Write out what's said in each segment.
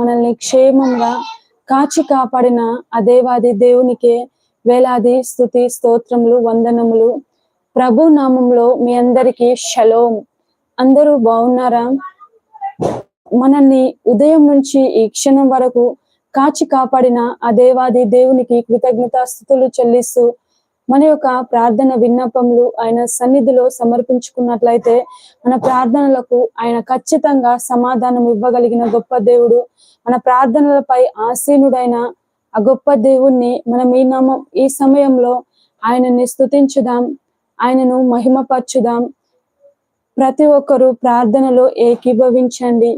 మనల్ని క్షేమంగా కాచి కాపాడిన అదేవాది దేవునికే వేలాది స్థుతి స్తోత్రములు వందనములు. ప్రభు నామంలో మీ అందరికీ షలోం. అందరూ బాగున్నారా? మనల్ని ఉదయం నుంచి ఈ క్షణం వరకు కాచి కాపాడిన ఆ దేవాది దేవునికి కృతజ్ఞతాస్థుతులు చెల్లిస్తూ మన యొక్క ప్రార్థన విన్నపములు ఆయన సన్నిధిలో సమర్పించుకున్నట్లయితే మన ప్రార్థనలకు ఆయన ఖచ్చితంగా సమాధానం ఇవ్వగలిగిన గొప్ప దేవుడు. మన ప్రార్థనలపై ఆసీనుడైన ఆ గొప్ప దేవుణ్ణి మనం ఈ నామం ఈ సమయంలో ఆయనని స్తుతించుదాం. ఆయనను మహిమపరచుదాం. ప్రతి ఒక్కరూ ప్రార్థనలో ఏకీభవించండి.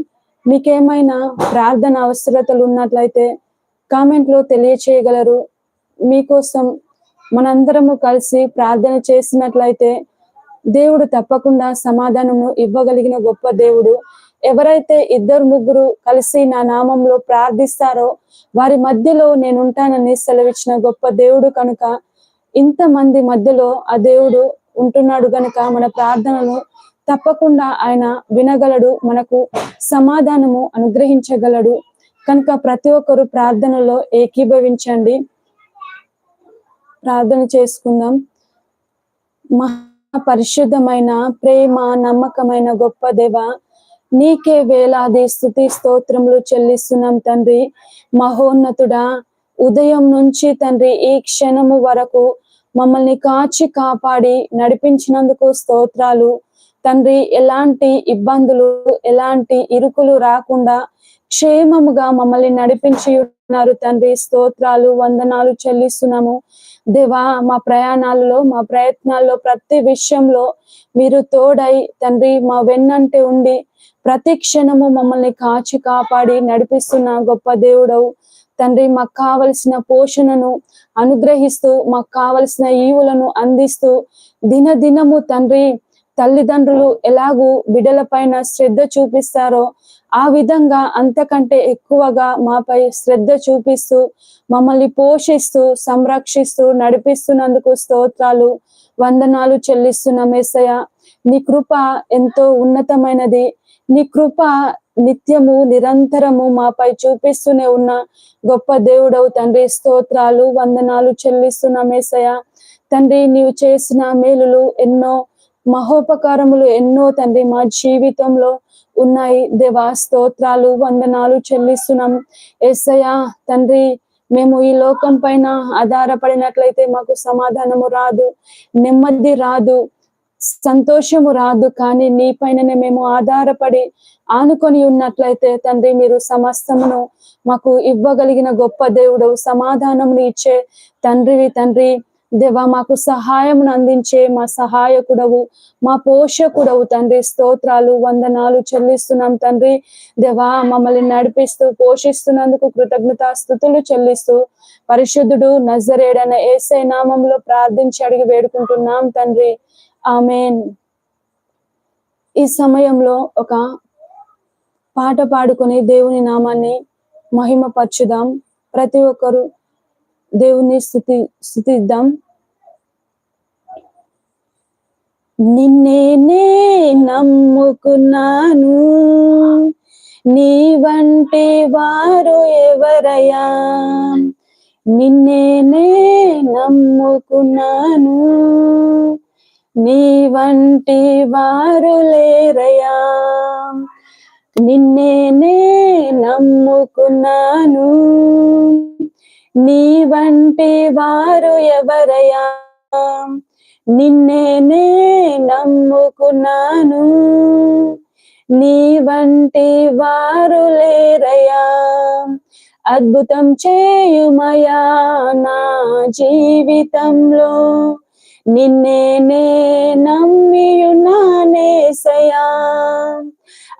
మీకేమైనా ప్రార్థన అవసరతలు ఉన్నట్లయితే కామెంట్లో తెలియచేయగలరు. మీకోసం మనందరము కలిసి ప్రార్థన చేసినట్లయితే దేవుడు తప్పకుండా సమాధానము ఇవ్వగలిగిన గొప్ప దేవుడు. ఎవరైతే ఇద్దరు ముగ్గురు కలిసి నా నామంలో ప్రార్థిస్తారో వారి మధ్యలో నేను ఉంటానని సెలవిచ్చిన గొప్ప దేవుడు కనుక ఇంతమంది మధ్యలో ఆ దేవుడు ఉంటున్నాడు గనుక మన ప్రార్థనను తప్పకుండా ఆయన వినగలడు మనకు సమాధానము అనుగ్రహించగలడు. కనుక ప్రతి ఒక్కరు ప్రార్థనలో ఏకీభవించండి. ప్రార్థన చేసుకుందాం. మహా పరిశుద్ధమైన ప్రేమ నమ్మకమైన గొప్ప దేవ నీకే వేలాది స్థుతి స్తోత్రములు చెల్లిస్తున్నాం తండ్రి. మహోన్నతుడా ఉదయం నుంచి తండ్రి ఈ క్షణము వరకు మమ్మల్ని కాచి కాపాడి నడిపించినందుకు స్తోత్రాలు. తండ్రి ఎలాంటి ఇబ్బందులు ఎలాంటి ఇరుకులు రాకుండా క్షేమముగా మమ్మల్ని నడిపించి చేస్తున్నారు తండ్రి స్తోత్రాలు వందనాలు చెల్లిస్తున్నాము. దేవా మా ప్రయాణాలలో మా ప్రయత్నాల్లో ప్రతి విషయంలో మీరు తోడై తండ్రి మా వెన్నంటే ఉండి ప్రతి క్షణము మమ్మల్ని కాచి కాపాడి నడిపిస్తున్న గొప్ప దేవుడవు. తండ్రి మాకు కావలసిన పోషణను అనుగ్రహిస్తూ మాకు కావలసిన ఈవులను అందిస్తూ దినదినము తండ్రి తల్లిదండ్రులు ఎలాగూ బిడ్డల పైన శ్రద్ధ చూపిస్తారో ఆ విధంగా అంతకంటే ఎక్కువగా మాపై శ్రద్ధ చూపిస్తూ మమ్మల్ని పోషిస్తూ సంరక్షిస్తూ నడిపిస్తున్నందుకు స్తోత్రాలు వందనాలు చెల్లిస్తున్న మేసయ నీ కృప ఎంతో ఉన్నతమైనది. నీ కృప నిత్యము నిరంతరము మాపై చూపిస్తూనే ఉన్న గొప్ప దేవుడవు తండ్రి. స్తోత్రాలు వందనాలు చెల్లిస్తున్న మేసయ తండ్రి నీవు చేసిన మేలులు ఎన్నో మహోపకారములు ఎన్నో తండ్రి మా జీవితంలో ఉన్నాయి. దేవా స్తోత్రాలు వందనాలు చెల్లిస్తున్నాం. ఎస్సయ్య తండ్రి మేము ఈ లోకం పైన ఆధారపడినట్లయితే మాకు సమాధానము రాదు నెమ్మది రాదు సంతోషము రాదు. కానీ నీ పైననే మేము ఆధారపడి ఆనుకొని ఉన్నట్లయితే తండ్రి మీరు సమస్తమును మాకు ఇవ్వగలిగిన గొప్ప దేవుడు సమాధానమును ఇచ్చే తండ్రివి తండ్రి. దేవా మాకు సహాయమును అందించే మా సహాయకుడవు మా పోషకుడవు తండ్రి. స్తోత్రాలు వందనాలు చెల్లిస్తున్నాం తండ్రి. దేవా మమ్మల్ని నడిపిస్తూ పోషిస్తున్నందుకు కృతజ్ఞత స్థుతులు చెల్లిస్తూ పరిశుద్ధుడు నజరేడన ఏసై నామంలో ప్రార్థించి అడిగి వేడుకుంటున్నాం తండ్రి. ఆమెన్. ఈ సమయంలో ఒక పాట పాడుకొని దేవుని నామాన్ని మహిమపరచుదాం. ప్రతి ఒక్కరు దేవుని స్థుతి స్థుతిద్దాం. నిన్నేనే నమ్ముకున్నాను. నీ వంటి వారు ఎవరయ్యా? నిన్నేనే నమ్ముకున్నాను. నీ వంటి వారు లేరయ్యా? నిన్నేనే నమ్ముకున్నాను. నీ వంటి వారు ఎవరయ్యా? నిన్నేనే నమ్ముకున్నాను. నీ వంటి వారు లేరయ్యా. అద్భుతం చేయుమయా నా జీవితంలో. నిన్నేనే నమ్మియున్నానేసయా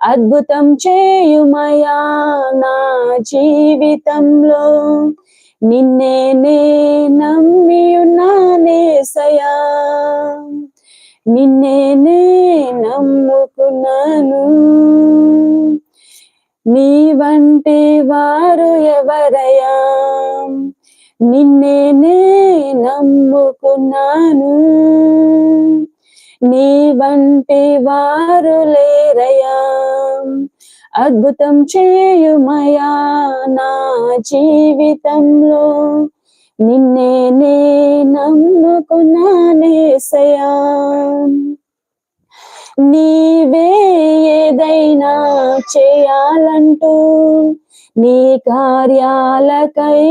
అద్భుతం చేయుమయా నా జీవితంలో. నిన్నేనే నమ్మియున్నానేసయా నిన్నేనే నమ్ముకున్నాను. నీ వంటి వారు ఎవరయ్యా నిన్నేనే నమ్ముకున్నాను. నీ వంటి వారు లేరయా? అద్భుతం చేయుమయా నా జీవితంలో. నిన్నే నే నమ్ముకున్నానేసయా నీవే ఏదైనా చేయాలంటూ నీ కార్యాలకై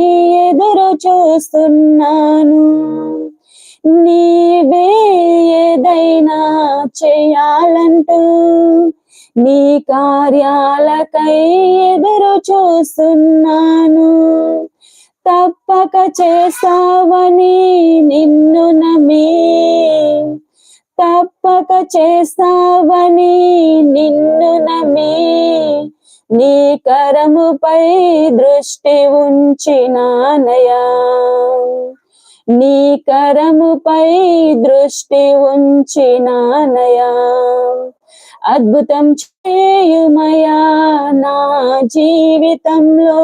ఎదురు చూస్తున్నాను. నీవే ఏదైనా చేయాలంటూ నీ కార్యాలకై ఎదురు చూస్తున్నాను. తప్పక చేస్తావని నిన్ను నమ్మి. తప్పక చేస్తావని నిన్ను నమ్మి. నీ కరముపై దృష్టి ఉంచినానయా నీ కరముపై దృష్టి ఉంచినానయా అద్భుతం చేయుమయా నా జీవితంలో.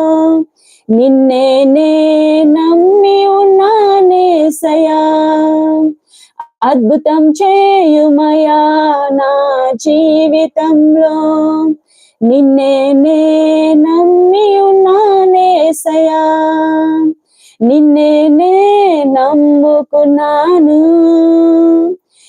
నిన్నే నే నమ్మి ఉన్నానేసయా అద్భుతం చేయుమయా నా జీవితంలో. నిన్నే నే నమ్మి ఉన్నానేసయా నిన్నే నే నమ్ముకున్నాను.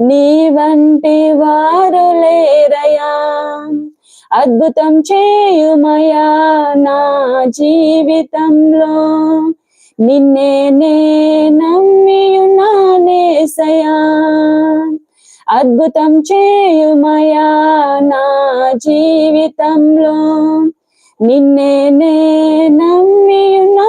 నీ వంటి వారు లేరయా? అద్భుతం చేయుమయా నా జీవితంలో? నిన్నే నే నమ్మియునానేసయా అద్భుతం చేయుమయా నా జీవితంలో? నిన్నే నే నమ్మియునానేసయా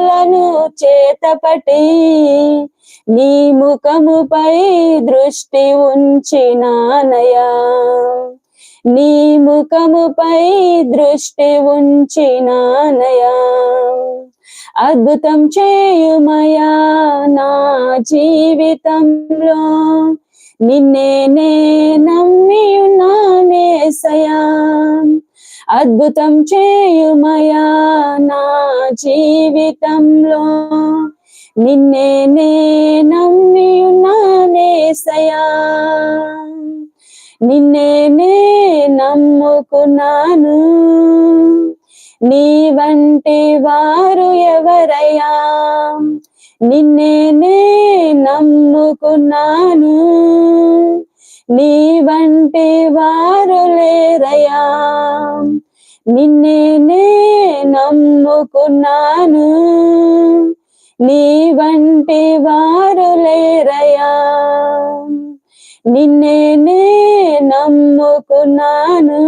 చేతపటి నీ ముఖముపై దృష్టి ఉంచినానయా. నీ ముఖముపై దృష్టి ఉంచినానయా. అద్భుతం చేయుమయా నా జీవితంలో. నిన్నే నే నమ్మి ఉన్నానేసయా అద్భుతం చేయుమయా నా జీవితంలో. నిన్నే నే నమ్మి ఉన్నానేసయా నిన్నే నే నమ్ముకున్నాను. నీ వంటి వారు ఎవరయ్యా? నిన్నేనే నమ్ముకున్నాను. నీ వంటి వారు లేరయా నిన్నేనే నమ్ముకున్నాను. నీ వంటి వారు లేరయా నిన్నేనే నమ్ముకున్నాను.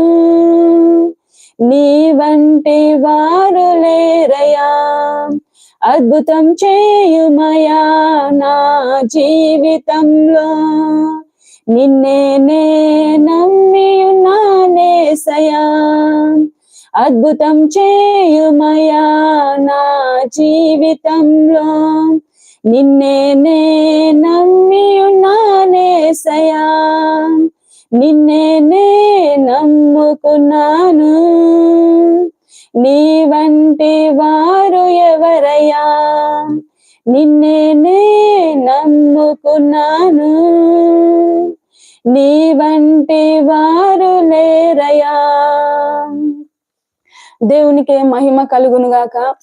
నీ వంటి వారు లేరయా అద్భుతం చేయుమయా నా జీవితంలో. నిన్నే నే నమ్మి ఉన్నానేసయా అద్భుతం చేయుమయా నా జీవితంలో. నిన్నే నే నమ్మి సయా. నిన్నే నే నమ్ముకున్నాను. నీ వంటి వారు ఎవరయ్యా? నిన్నే నే నమ్ముకున్నాను. నీ వంటి వారు లేరయా దేవునికే మహిమ కలుగునుగాక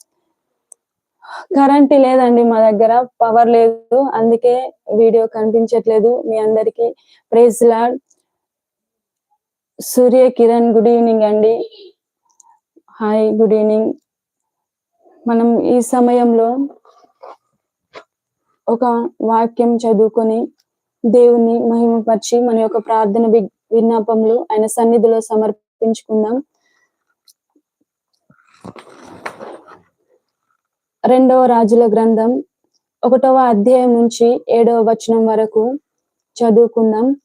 కరెంట్ లేదండి మా దగ్గర పవర్ లేదు. అందుకే వీడియో కనిపించట్లేదు మీ అందరికీ. Praise Lord. Surya Kiran good evening అండి. Hi good evening. మనం ఈ సమయంలో ఒక వాక్యం చదువుకొని దేవుని మహిమపరిచి మన యొక్క ప్రార్థన విజ్ఞాపంలో ఆయన సన్నిధిలో సమర్పించుకుందాం. రెండవ రాజుల గ్రంథం ఒకటవ అధ్యాయం నుంచి ఏడవ వచనం వరకు చదువుకుందాం.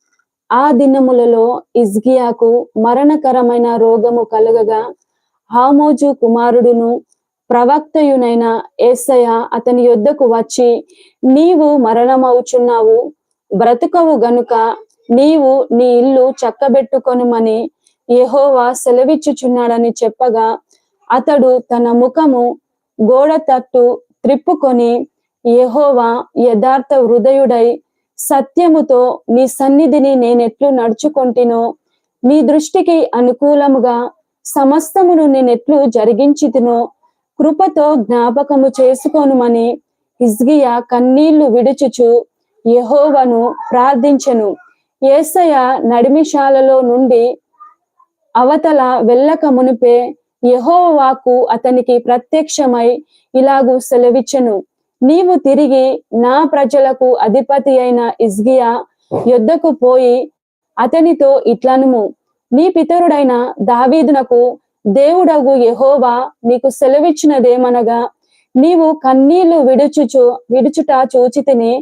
ఆ దినములలో ఇజ్గియాకు మరణకరమైన రోగము కలగగా హామోజు కుమారుడును ప్రవక్తయునైన ఏసయ అతని యొద్దకు వచ్చి నీవు మరణమవుచున్నావు. బ్రతుకవు గనుక నీవు నీ ఇల్లు చక్కబెట్టుకొనుమని యహోవా సెలవిచ్చుచున్నాడని చెప్పగా అతడు తన ముఖము గోడ తట్టు త్రిప్పుకొని యహోవా యథార్థ హృదయుడై సత్యముతో నీ సన్నిధిని నేనెట్లు నడుచుకొంటినో? నీ దృష్టికి అనుకూలముగా సమస్తమును నేనెట్లు జరిగించితినో కృపతో జ్ఞాపకము చేసుకోనుమని హిజ్గియా కన్నీళ్ళు విడుచుచు యహోవను ప్రార్థించెను. ఏసయ నడిమిశాలలో నుండి అవతల వెళ్ళక మునిపే యహోవాకు అతనికి ప్రత్యక్షమై ఇలాగు సెలవిచ్చెను. నీవు తిరిగి నా ప్రజలకు అధిపతి అయిన ఇజ్గియా యొద్దకు పోయి అతనితో ఇట్లనుము. నీ పితరుడైన దావీదునకు దేవుడగు యహోవా నీకు సెలవిచ్చినదేమనగా నీవు కన్నీళ్ళు విడుచుచు విడుచుట చూచితిని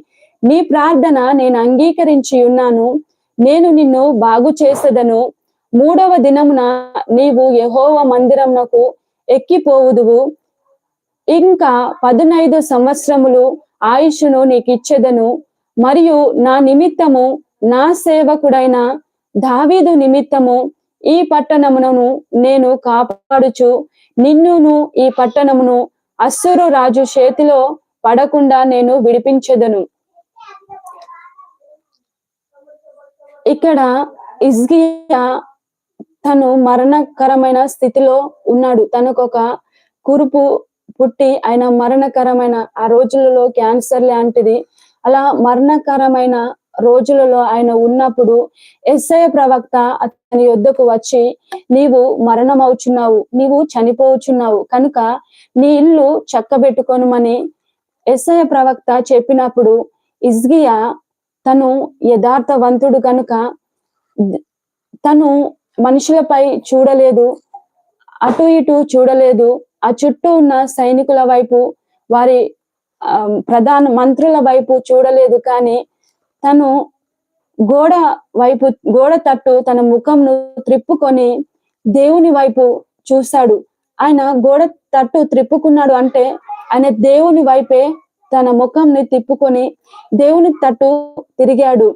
నీ ప్రార్థన నేను అంగీకరించి ఉన్నాను నేను నిన్ను బాగు చేసేదను. మూడవ దినమున నీవు యహోవ మందిరమునకు ఎక్కిపోవుదువు. ఇంకా పదునైదు సంవత్సరములు ఆయుష్ను నీకిచ్చెదను. మరియు నా నిమిత్తము నా సేవకుడైన దావీదు నిమిత్తము ఈ పట్టణమును నేను కాపాడుచు నిన్నును ఈ పట్టణమును అస్సురు రాజు చేతిలో పడకుండా నేను విడిపించదను. ఇక్కడ ఇజ్గియా తను మరణకరమైన స్థితిలో ఉన్నాడు. తనకు ఒక కురుపు పుట్టి ఆయన మరణకరమైన ఆ రోజులలో క్యాన్సర్ లాంటిది. అలా మరణకరమైన రోజులలో ఆయన ఉన్నప్పుడు ఎస్ఐ ప్రవక్త అతని యొద్దకు వచ్చి నీవు మరణమవుచున్నావు నీవు చనిపోవచ్చున్నావు కనుక నీ ఇల్లు చక్కబెట్టుకొనుమని ఎస్ఐ ప్రవక్త చెప్పినప్పుడు ఇజ్గియా తను యథార్థవంతుడు కనుక తను మనుషులపై చూడలేదు అటు ఇటు చూడలేదు ఆ చుట్టూ ఉన్న సైనికుల వైపు వారి ప్రధాన మంత్రుల వైపు చూడలేదు కానీ తను గోడ వైపు గోడ తట్టు తన ముఖంను త్రిప్పుకొని దేవుని వైపు చూశాడు ఆయన గోడ తట్టు త్రిప్పుకున్నాడు అంటే ఆయన దేవుని వైపే తన ముఖంని తిప్పుకొని దేవుని తట్టు తిరిగాడు.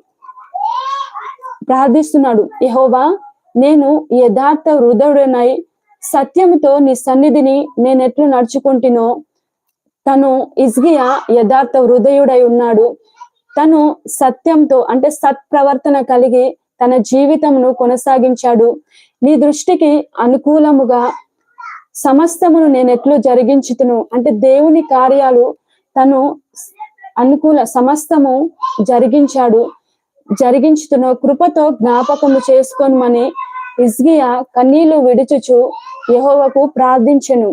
ప్రార్థిస్తున్నాడు యహోవా నేను యథార్థ హృదయుడనై సత్యముతో నీ సన్నిధిని నేను ఎట్లు నడుచుకుంటునో తను ఇజ్గియా యథార్థ హృదయుడై ఉన్నాడు. తను సత్యంతో అంటే సత్ ప్రవర్తన కలిగి తన జీవితమును కొనసాగించాడు. నీ దృష్టికి అనుకూలముగా సమస్తమును నేను ఎట్లు జరిగించుతును? అంటే దేవుని కార్యాలు తను అనుకూల సమస్తము జరిగించాడు. జరిగించుతున్న కృపతో జ్ఞాపకము చేసుకోనమని ఇజ్గియా కన్నీళ్ళు విడుచుచు యహోవకు ప్రార్థించెను.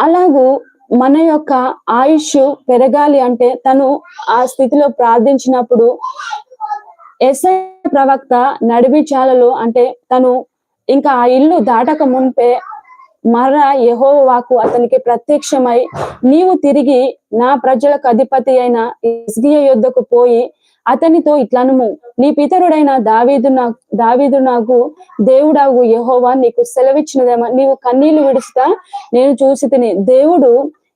అలాగూ మన యొక్క ఆయుష్ పెరగాలి అంటే తను ఆ స్థితిలో ప్రార్థించినప్పుడు ఎస్ఐ ప్రవక్త నడిబిచాలలో అంటే తను ఇంకా ఆ ఇల్లు దాటక మునిపే మర యహోవాకు అతనికి ప్రత్యక్షమై నీవు తిరిగి నా ప్రజలకు అధిపతి అయిన ఇస్గియ యుద్ధకు పోయి అతనితో ఇట్లనుము నీ పితరుడైన దావీదు నా దావీదు నాకు దేవుడాగు యహోవా నీకు సెలవిచ్చినదేమో. నీవు కన్నీళ్ళు విడుస్తా నేను చూసి తిని. దేవుడు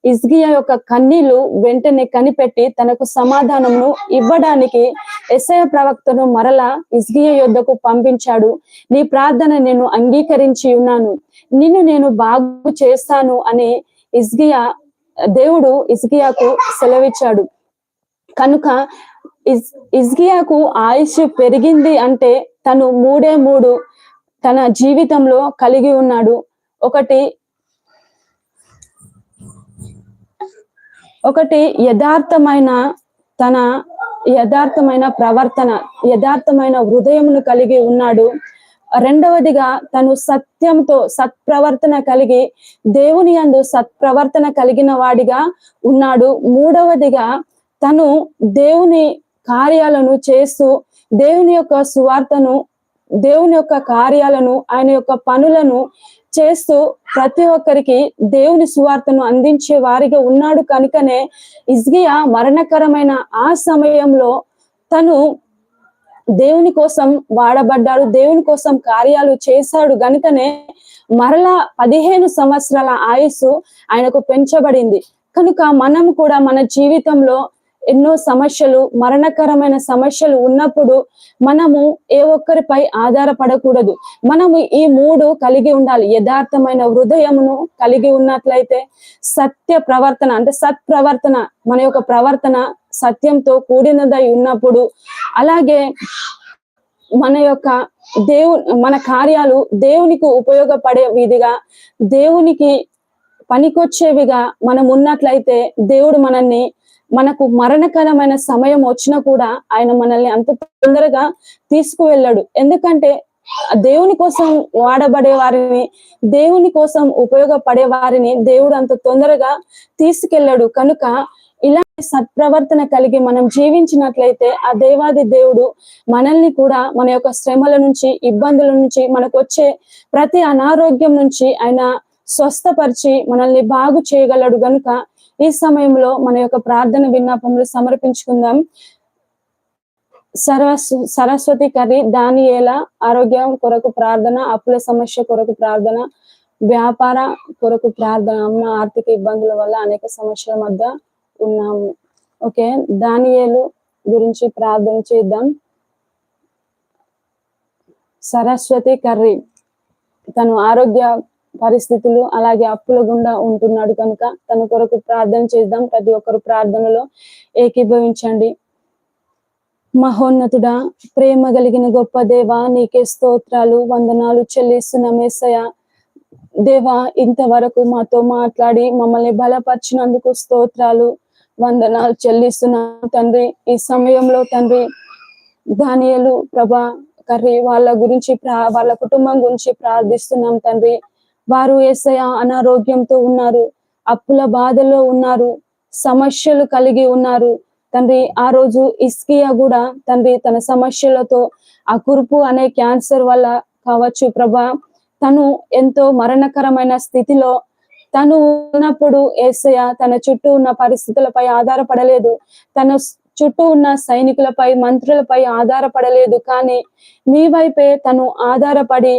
ఇజ్గియా యొక్క కన్నీళ్ళు వెంటనే కనిపెట్టి తనకు సమాధానమును ఇవ్వడానికి ఎస్ఐ ప్రవక్తను మరలా ఇజ్గియా యొద్దకు పంపించాడు. నీ ప్రార్థన నేను అంగీకరించి ఉన్నాను. నిన్ను నేను బాగు చేస్తాను అని ఇజ్గియా దేవుడు ఇజ్గియాకు సెలవిచ్చాడు. కనుక ఇజ్గియాకు ఆయుష్ పెరిగింది అంటే తను మూడే మూడు తన జీవితంలో కలిగి ఉన్నాడు. ఒకటి ఒకటి యథార్థమైన తన యథార్థమైన ప్రవర్తన యథార్థమైన హృదయమును కలిగి ఉన్నాడు. రెండవదిగా తను సత్యంతో సత్ప్రవర్తన కలిగి దేవుని యందు సత్ప్రవర్తన కలిగిన వాడిగా ఉన్నాడు. మూడవదిగా తను దేవుని కార్యాలను చేస్తూ దేవుని యొక్క సువార్తను దేవుని యొక్క కార్యాలను ఆయన యొక్క పనులను చేస్తూ ప్రతి ఒక్కరికి దేవుని సువార్తను అందించే వారిగా ఉన్నాడు. కనుకనే ఇజ్గియా మరణకరమైన ఆ సమయంలో తను దేవుని కోసం వాడబడ్డాడు దేవుని కోసం కార్యాలు చేశాడు. గనుకనే మరలా పదిహేను సంవత్సరాల ఆయుస్సు ఆయనకు పెంచబడింది. కనుక మనం కూడా మన జీవితంలో ఎన్నో సమస్యలు మరణకరమైన సమస్యలు ఉన్నప్పుడు మనము ఏ ఒక్కరిపై ఆధారపడకూడదు. మనము ఈ మూడు కలిగి ఉండాలి. యథార్థమైన హృదయమును కలిగి ఉన్నట్లయితే సత్య ప్రవర్తన అంటే సత్ ప్రవర్తన మన యొక్క ప్రవర్తన సత్యంతో కూడినదై ఉన్నప్పుడు అలాగే మన యొక్క దేవు మన కార్యాలు దేవునికి ఉపయోగపడే విధిగా దేవునికి పనికొచ్చేవిగా మనం ఉన్నట్లయితే దేవుడు మనల్ని మనకు మరణకరమైన సమయం వచ్చినా కూడా ఆయన మనల్ని అంత తొందరగా తీసుకువెళ్ళాడు. ఎందుకంటే దేవుని కోసం వాడబడే వారిని దేవుని కోసం ఉపయోగపడే వారిని దేవుడు అంత తొందరగా తీసుకెళ్ళాడు. కనుక ఇలాంటి సత్ప్రవర్తన కలిగి మనం జీవించినట్లయితే ఆ దేవాది దేవుడు మనల్ని కూడా మన యొక్క శ్రమల నుంచి ఇబ్బందుల నుంచి మనకు వచ్చే ప్రతి అనారోగ్యం నుంచి ఆయన స్వస్థపరిచి మనల్ని బాగు చేయగలడు. గనుక ఈ సమయంలో మన యొక్క ప్రార్థన విన్నపములు సమర్పించుకుందాం. సరస్ సరస్వతి కర్రీ దానియేల ఆరోగ్యం కొరకు ప్రార్థన అప్పుల సమస్య కొరకు ప్రార్థన వ్యాపార కొరకు ప్రార్థన అమ్మ ఆర్థిక ఇబ్బందుల వల్ల అనేక సమస్యల మధ్య ఉన్నాము. ఓకే? దానియేలు గురించి ప్రార్థన చేద్దాం. సరస్వతి కర్రీ తను ఆరోగ్య పరిస్థితులు అలాగే అప్పుల గుండా ఉంటున్నాడు కనుక తన కొరకు ప్రార్థన చేద్దాం. ప్రతి ఒక్కరు ప్రార్థనలో ఏకీభవించండి. మహోన్నతుడా ప్రేమ కలిగిన గొప్ప దేవ నీకే స్తోత్రాలు వందనాలు చెల్లిస్తున్నాం మేసయ దేవా ఇంతవరకు మాతో మాట్లాడి మమ్మల్ని బలపరిచినందుకు స్తోత్రాలు వందనాలు చెల్లిస్తున్నాం తండ్రి. ఈ సమయంలో తండ్రి దానియలు ప్రభా కర్రీ వాళ్ళ గురించి ప్రా వాళ్ళ కుటుంబం గురించి ప్రార్థిస్తున్నాం తండ్రి. వారు ఏసయ అనారోగ్యంతో ఉన్నారు అప్పుల బాధలో ఉన్నారు సమస్యలు కలిగి ఉన్నారు. తండ్రి ఆ రోజు ఇస్కియా కూడా తండ్రి తన సమస్యలతో ఆ కురుపు అనే క్యాన్సర్ వల్ల కావచ్చు ప్రభా. తను ఎంతో మరణకరమైన స్థితిలో తను ఉన్నప్పుడు ఏసయ తన చుట్టూ ఉన్న పరిస్థితులపై ఆధారపడలేదు. తన చుట్టూ ఉన్న సైనికులపై మంత్రులపై ఆధారపడలేదు. కానీ మీ వైపే తను ఆధారపడి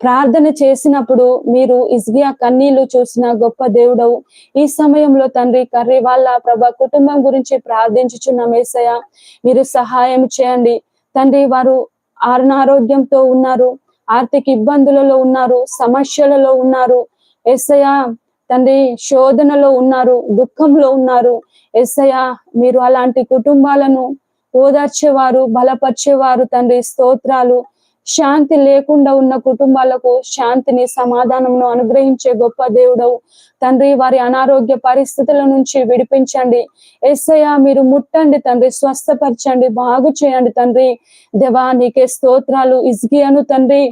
ప్రార్థన చేసినప్పుడు మీరు ఇజ్గియా కన్నీళ్ళు చూసిన గొప్ప దేవుడవు. ఈ సమయంలో తండ్రి కర్రీ వాళ్ళ ప్రభ కుటుంబం గురించి ప్రార్థించుచున్న మేసయ మీరు సహాయం చేయండి. తండ్రి వారు అనారోగ్యంతో ఉన్నారు ఆర్థిక ఇబ్బందులలో ఉన్నారు సమస్యలలో ఉన్నారు. ఎస్సయ తండ్రి శోధనలో ఉన్నారు దుఃఖంలో ఉన్నారు. ఎస్సయ మీరు అలాంటి కుటుంబాలను ఓదార్చేవారు బలపరిచేవారు తండ్రి స్తోత్రాలు. శాంతి లేకుండా ఉన్న కుటుంబాలకు శాంతిని సమాధానమును అనుగ్రహించే గొప్ప దేవుడవు. తండ్రి వారి అనారోగ్య పరిస్థితుల నుంచి విడిపించండి. ఎస్ఐయా మీరు ముట్టండి తండ్రి స్వస్థపరచండి బాగు చేయండి తండ్రి. దేవా నీకే స్తోత్రాలు. ఇజ్గియను తండ్రి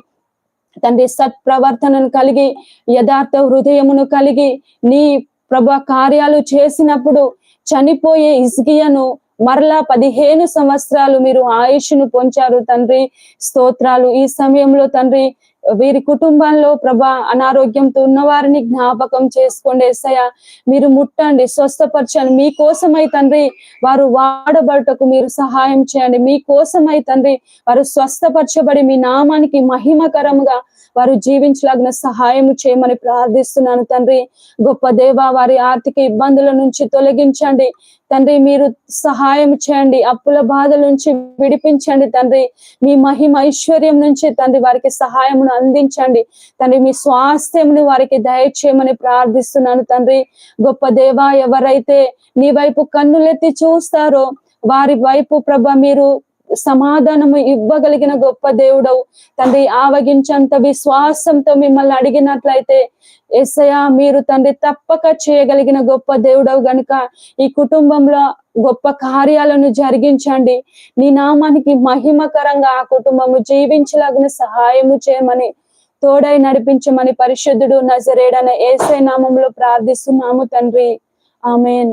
తండ్రి సత్ప్రవర్తనను కలిగి యథార్థ హృదయమును కలిగి నీ ప్రభ కార్యాలు చేసినప్పుడు చనిపోయే ఇజ్గియను మరలా పదిహేను సంవత్సరాలు మీరు ఆయుష్ను పొంచారు తండ్రి. స్తోత్రాలు. ఈ సమయంలో తండ్రి వీరి కుటుంబంలో ప్రభా అనారోగ్యంతో ఉన్న వారిని జ్ఞాపకం చేసుకోండి ఎస్సయ్య మీరు ముట్టండి స్వస్థపరచండి. మీకోసమై తండ్రి వారు వాడబడటకు మీరు సహాయం చేయండి. మీకోసమై తండ్రి వారు స్వస్థపరచబడి మీ నామానికి మహిమకరంగా వారు జీవించలాగిన సహాయం చేయమని ప్రార్థిస్తున్నాను తండ్రి. గొప్ప దేవ వారి ఆర్థిక ఇబ్బందుల నుంచి తొలగించండి. తండ్రి మీరు సహాయం చేయండి. అప్పుల బాధల నుంచి విడిపించండి తండ్రి. మీ మహిమ ఐశ్వర్యం నుంచి తండ్రి వారికి సహాయమును అందించండి. తండ్రి మీ స్వాస్థ్యమును వారికి దయచేయమని ప్రార్థిస్తున్నాను తండ్రి. గొప్ప దేవ ఎవరైతే నీ వైపు కన్నులెత్తి చూస్తారో వారి వైపు ప్రభ మీరు సమాధానము ఇవ్వగలిగిన గొప్ప దేవుడవు. తండ్రి ఆవగించంత విశ్వాసంతో మిమ్మల్ని అడిగినట్లయితే ఎస్సయా మీరు తండ్రి తప్పక చేయగలిగిన గొప్ప దేవుడవు గనుక ఈ కుటుంబంలో గొప్ప కార్యాలను జరిగించండి. నీ నామానికి మహిమకరంగా ఆ కుటుంబము జీవించలాగిన సహాయము చేయమని తోడై నడిపించమని పరిశుద్ధుడు నజరేడన ఏసై నామంలో ప్రార్థిస్తున్నాము తండ్రి. ఆమెన్.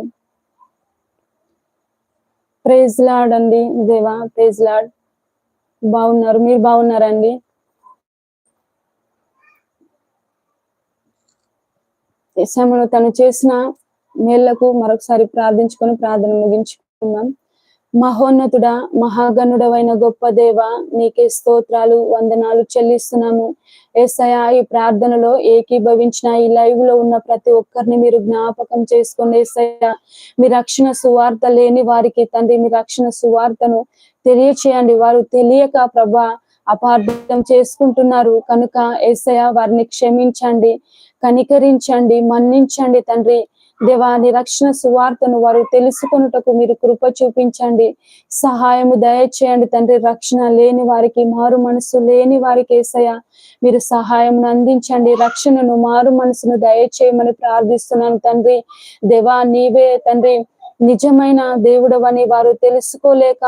ప్రేజ్ లాడ్ అండి దేవా ప్రేజ్ లాడ్ బాగున్నారు మీరు బాగున్నారండి? ఈ సమయంలో తను చేసిన మేళ్ళకు మరొకసారి ప్రార్థించుకొని ప్రార్థన ముగించుకుందాం. మహోన్నతుడా మహాగణుడవైన గొప్ప దేవ నీకే స్తోత్రాలు వందనాలు చెల్లిస్తున్నాము. ఏసయా ఈ ప్రార్థనలో ఏకీభవించిన ఈ లైవ్లో ఉన్న ప్రతి ఒక్కరిని మీరు జ్ఞాపకం చేసుకుని ఏసయ్య. మీ రక్షణ సువార్త లేని వారికి తండ్రి మీ రక్షణ సువార్తను తెలియచేయండి. వారు తెలియక ప్రభా అపార్థం చేసుకుంటున్నారు. కనుక ఏసయ వారిని క్షమించండి కనికరించండి మన్నించండి తండ్రి. దేవా నీ రక్షణ సువార్తను వారు తెలుసుకొనుటకు మీరు కృప చూపించండి. సహాయము దయచేయండి తండ్రి రక్షణ లేని వారికి మారు మనసు లేని వారికి ఏసయ మీరు సహాయం అందించండి రక్షణను మారు మనసును దయచేయమని ప్రార్థిస్తున్నాను తండ్రి. దేవా నీవే తండ్రి నిజమైన దేవుడవని వారు తెలుసుకోలేక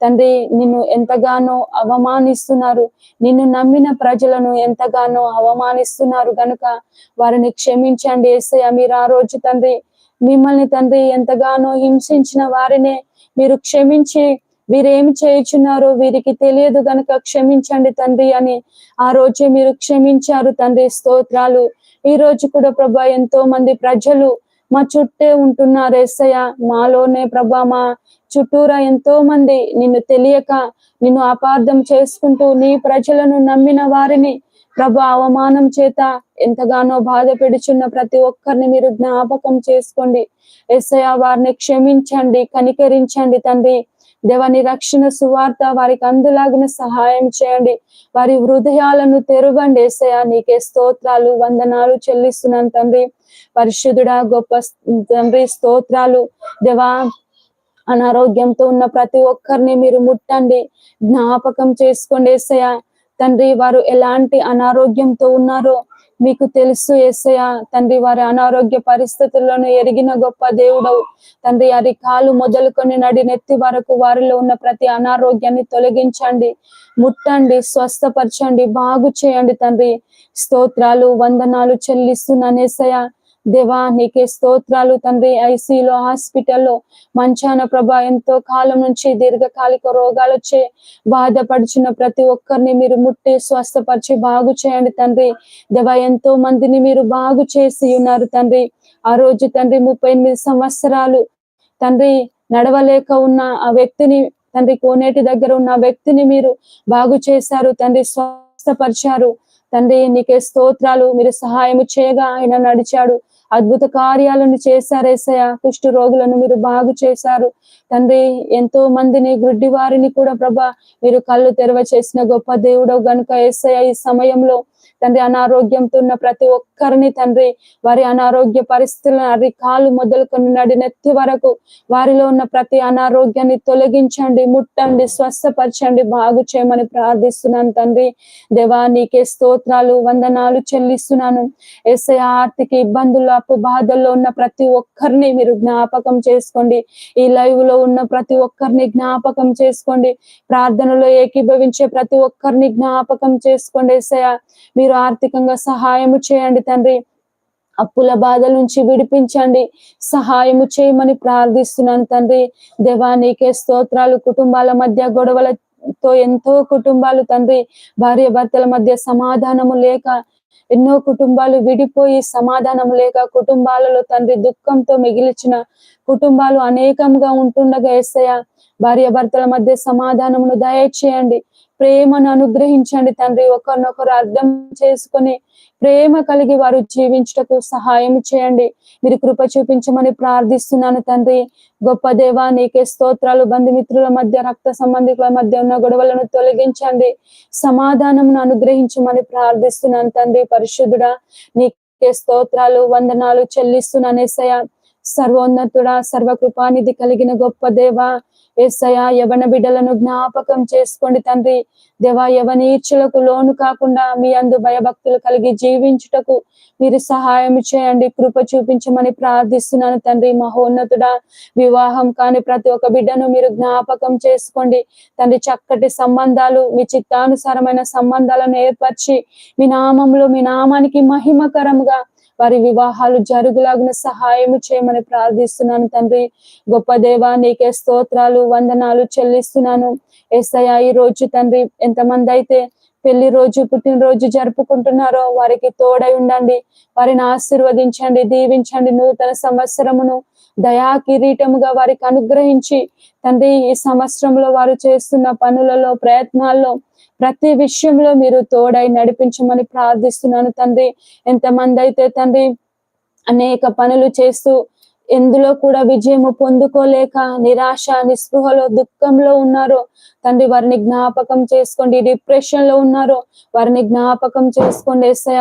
తండ్రి నిన్ను ఎంతగానో అవమానిస్తున్నారు. నిన్ను నమ్మిన ప్రజలను ఎంతగానో అవమానిస్తున్నారు గనుక వారిని క్షమించండి ఏసయ్య. మీరు ఆ రోజు తండ్రి మిమ్మల్ని తండ్రి ఎంతగానో హింసించిన వారినే మీరు క్షమించి వీరేమి చేయుచున్నారో వీరికి తెలియదు గనుక క్షమించండి తండ్రి అని ఆ రోజే మీరు క్షమించారు తండ్రి స్తోత్రాలు. ఈ రోజు కూడా ప్రభా ఎంతో మంది ప్రజలు మా చుట్టే ఉంటున్నారు ఎస్సయ్య మాలోనే ప్రభా మా చుట్టూరా ఎంతో మంది నిన్ను తెలియక నిన్ను అపార్థం చేసుకుంటూ నీ ప్రజలను నమ్మిన వారిని ప్రభు అవమానం చేత ఎంతగానో బాధ పెడుచున్న ప్రతి ఒక్కరిని మీరు జ్ఞాపకం చేసుకోండి. ఎస్ఐ వారిని క్షమించండి కనికరించండి తండ్రి. దేవని రక్షణ సువార్త వారికి అందులాగిన సహాయం చేయండి. వారి హృదయాలను తెరవండి. ఏసయ నీకే స్తోత్రాలు వందనాలు చెల్లిస్తున్నాను తండ్రి. పరిశుద్ధుడా గొప్ప తండ్రి స్తోత్రాలు. దేవా అనారోగ్యంతో ఉన్న ప్రతి ఒక్కరిని మీరు ముట్టండి. జ్ఞాపకం చేసుకోండి ఏసయ తండ్రి వారు ఎలాంటి అనారోగ్యంతో ఉన్నారో మీకు తెలుసు ఏసయ తండ్రి వారి అనారోగ్య పరిస్థితులను ఎరిగిన గొప్ప దేవుడవు. తండ్రి అది కాలు మొదలుకొని నడి నెత్తి వరకు వారిలో ఉన్న ప్రతి అనారోగ్యాన్ని తొలగించండి. ముట్టండి స్వస్థపరచండి బాగు చేయండి తండ్రి. స్తోత్రాలు వందనాలు చెల్లిస్తున్నాను ఏసయ దేవా నీకే స్తోత్రాలు తండ్రి. ఐసీలో హాస్పిటల్లో మంచాన ప్రభా ఎంతో కాలం నుంచి దీర్ఘకాలిక రోగాలు వచ్చే బాధపడుచున్న ప్రతి ఒక్కరిని మీరు ముట్టి స్వస్థపరిచి బాగు చేయండి తండ్రి. దేవా ఎంతో మందిని మీరు బాగు చేసి ఉన్నారు తండ్రి. ఆ రోజు తండ్రి ముప్పై ఎనిమిది సంవత్సరాలు తండ్రి నడవలేక ఉన్న ఆ వ్యక్తిని తండ్రి కోనేటి దగ్గర ఉన్న వ్యక్తిని మీరు బాగు చేశారు తండ్రి స్వస్థపరిచారు. తండ్రి నీకే స్తోత్రాలు. మీరు సహాయము చేయగా ఆయన నడిచాడు. అద్భుత కార్యాలను చేశారు ఏసయ కుష్టి రోగులను మీరు బాగు చేశారు. తండ్రి ఎంతో మందిని గుడ్డి వారిని కూడా ప్రభా మీరు కళ్ళు తెరవ చేసిన గొప్ప దేవుడు గనుక ఏసయ ఈ సమయంలో తండ్రి అనారోగ్యంతో ఉన్న ప్రతి ఒక్కరిని తండ్రి వారి అనారోగ్య పరిస్థితులను అరి కాలు మొదలుకొని నడినెత్తి వరకు వారిలో ఉన్న ప్రతి అనారోగ్యాన్ని తొలగించండి ముట్టండి స్వస్థపరచండి బాగు చేయమని ప్రార్థిస్తున్నాను తండ్రి. దేవా నీకే స్తోత్రాలు వందనాలు చెల్లిస్తున్నాను. ఎస్ఐ ఆర్థిక ఇబ్బందులు అప్పు బాధల్లో ఉన్న ప్రతి ఒక్కరిని మీరు జ్ఞాపకం చేసుకోండి. ఈ లైవ్లో ఉన్న ప్రతి ఒక్కరిని జ్ఞాపకం చేసుకోండి. ప్రార్థనలో ఏకీభవించే ప్రతి ఒక్కరిని జ్ఞాపకం చేసుకోండి. ఎస్ఐ మీరు ఆర్థికంగా సహాయము చేయండి తండ్రి. అప్పుల బాధల నుంచి విడిపించండి. సహాయము చేయమని ప్రార్థిస్తున్నాను తండ్రి. దేవా నీకే స్తోత్రాలు. కుటుంబాల మధ్య గొడవలతో ఎంతో కుటుంబాలు తండ్రి. భార్య భర్తల మధ్య సమాధానము లేక ఎన్నో కుటుంబాలు విడిపోయి సమాధానం లేక కుటుంబాలలో తండ్రి దుఃఖంతో మిగిలిచిన కుటుంబాలు అనేకంగా ఉంటుండగా ఏసయ్య భార్య భర్తల మధ్య సమాధానమును దయచేయండి. ప్రేమను అనుగ్రహించండి తండ్రి. ఒకరినొకరు అర్థం చేసుకొని ప్రేమ కలిగి వారు జీవించుటకు సహాయం చేయండి. మీరు కృప చూపించమని ప్రార్థిస్తున్నాను తండ్రి. గొప్ప దేవా నీకే స్తోత్రాలు. బంధుమిత్రుల మధ్య రక్త సంబంధికుల మధ్య ఉన్న గొడవలను తొలగించండి. సమాధానమును అనుగ్రహించమని ప్రార్థిస్తున్నాను తండ్రి. పరిశుద్ధుడా నీకే స్తోత్రాలు వందనాలు చెల్లిస్తున్నాను ఏసయ్య. సర్వోన్నతుడా సర్వకృపానిధి కలిగిన గొప్ప దేవ ఏసయా యవన బిడ్డలను జ్ఞాపకం చేసుకోండి తండ్రి. దేవా యవనీర్చులకు లోను కాకుండా మీ అందు భయభక్తులు కలిగి జీవించుటకు మీరు సహాయం చేయండి. కృప చూపించమని ప్రార్థిస్తున్నాను తండ్రి. మహోన్నతుడా వివాహం కాని ప్రతి ఒక్క బిడ్డను మీరు జ్ఞాపకం చేసుకోండి. తండ్రి చక్కటి సంబంధాలు మీ చిత్తానుసారమైన సంబంధాలను ఏర్పరిచి మీ నామంలో మీ నామానికి మహిమకరంగా వారి వివాహాలు జరుగులాగున సహాయం చేయమని ప్రార్థిస్తున్నాను తండ్రి. గొప్ప దేవా నీకే స్తోత్రాలు వందనాలు చెల్లిస్తున్నాను. ఎస్ఐ ఈ రోజు తండ్రి ఎంతమంది అయితే పెళ్ళి రోజు పుట్టినరోజు జరుపుకుంటున్నారో వారికి తోడై ఉండండి. వారిని ఆశీర్వదించండి దీవించండి నూతన సంవత్సరమును దయా కిరీటముగా వారికి అనుగ్రహించి తండ్రి ఈ సంవత్సరంలో వారు చేస్తున్న పనులలో ప్రయత్నాల్లో ప్రతి విషయంలో మీరు తోడై నడిపించమని ప్రార్థిస్తున్నాను తండ్రి. ఎంతమంది అయితే తండ్రి అనేక పనులు చేస్తూ ఎందులో కూడా విజయము పొందుకోలేక నిరాశ నిస్పృహలో దుఃఖంలో ఉన్నారో తండ్రి వారిని జ్ఞాపకం చేసుకోండి డిప్రెషన్లో ఉన్నారో వారిని జ్ఞాపకం చేసుకోండి ఏసయ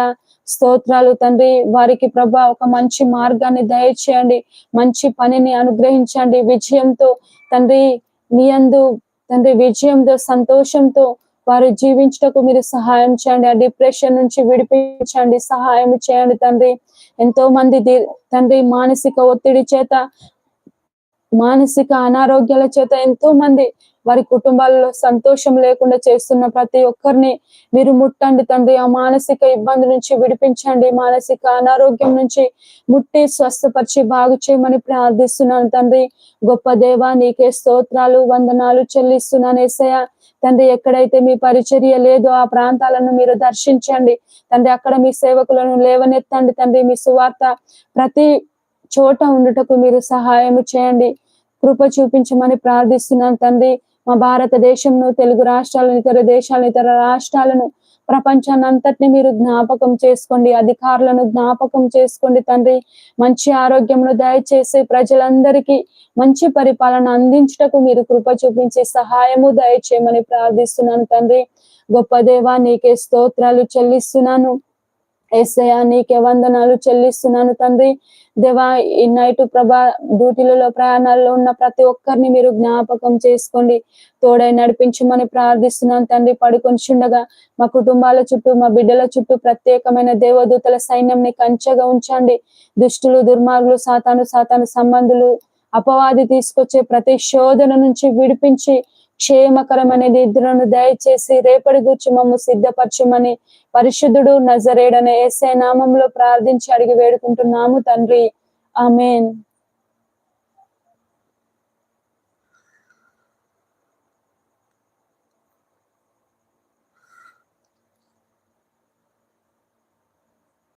స్తోత్రాలు తండ్రి. వారికి ప్రభా ఒక మంచి మార్గాన్ని దయచేయండి. మంచి పనిని అనుగ్రహించండి. విజయంతో తండ్రి మీ అందు తండ్రి విజయంతో సంతోషంతో వారు జీవించటకు మీరు సహాయం చేయండి. ఆ డిప్రెషన్ నుంచి విడిపించండి. సహాయం చేయండి తండ్రి. ఎంతో మంది తండ్రి మానసిక ఒత్తిడి చేత మానసిక అనారోగ్యాల చేత ఎంతో మంది వారి కుటుంబాలలో సంతోషం లేకుండా చేస్తున్న ప్రతి ఒక్కరిని మీరు ముట్టండి తండ్రి. ఆ మానసిక ఇబ్బంది నుంచి విడిపించండి. మానసిక అనారోగ్యం నుంచి ముట్టి స్వస్థపరిచి బాగు చేయమని ప్రార్థిస్తున్నాను తండ్రి. గొప్ప దేవా నీకే స్తోత్రాలు వందనాలు చెల్లిస్తున్నాను ఏసయ్య. తండ్రి ఎక్కడైతే మీ పరిచర్య లేదో ఆ ప్రాంతాలను మీరు దర్శించండి. తండ్రి అక్కడ మీ సేవకులను లేవనెత్తండి తండ్రి. మీ సువార్త ప్రతి చోట ఉండుటకు మీరు సహాయం చేయండి. కృప చూపించమని ప్రార్థిస్తున్నాను తండ్రి. మా భారతదేశంను తెలుగు రాష్ట్రాలను ఇతర దేశాలను ఇతర రాష్ట్రాలను ప్రపంచాన్ని అంతటిని మీరు జ్ఞాపకం చేసుకోండి అధికారులను జ్ఞాపకం చేసుకోండి తండ్రి. మంచి ఆరోగ్యమును దయచేసి ప్రజలందరికీ మంచి పరిపాలన అందించుటకు మీరు కృప చూపించి సహాయము దయచేయమని ప్రార్థిస్తున్నాను తండ్రి. గొప్ప దేవా నీకే స్తోత్రాలు చెల్లిస్తున్నాను. ఎస్ఐయా నీకే వందనాలు చెల్లిస్తున్నాను తండ్రి. దేవా ఈ నైట్ ప్రభా డ్యూటీలలో ప్రయాణాల్లో ఉన్న ప్రతి ఒక్కరిని మీరు జ్ఞాపకం చేసుకోండి. తోడై నడిపించమని ప్రార్థిస్తున్నాను తండ్రి. పడుకొని చుండగా మా కుటుంబాల చుట్టూ మా బిడ్డల చుట్టూ ప్రత్యేకమైన దేవదూతల సైన్యంని కంచెగా ఉంచండి. దుష్టులు దుర్మార్గులు సాతాను సాతాను సంబంధులు అపవాది తీసుకొచ్చే ప్రతి శోధన నుంచి విడిపించి క్షేమకరమైన నిద్రను దయచేసి రేపటి గురించి మమ్మల్ని సిద్ధపరచమని పరిశుద్ధుడు నజరేడనే ఏసే నామంలో ప్రార్థించి అడిగి వేడుకుంటున్నాము తండ్రి. ఆమెన్.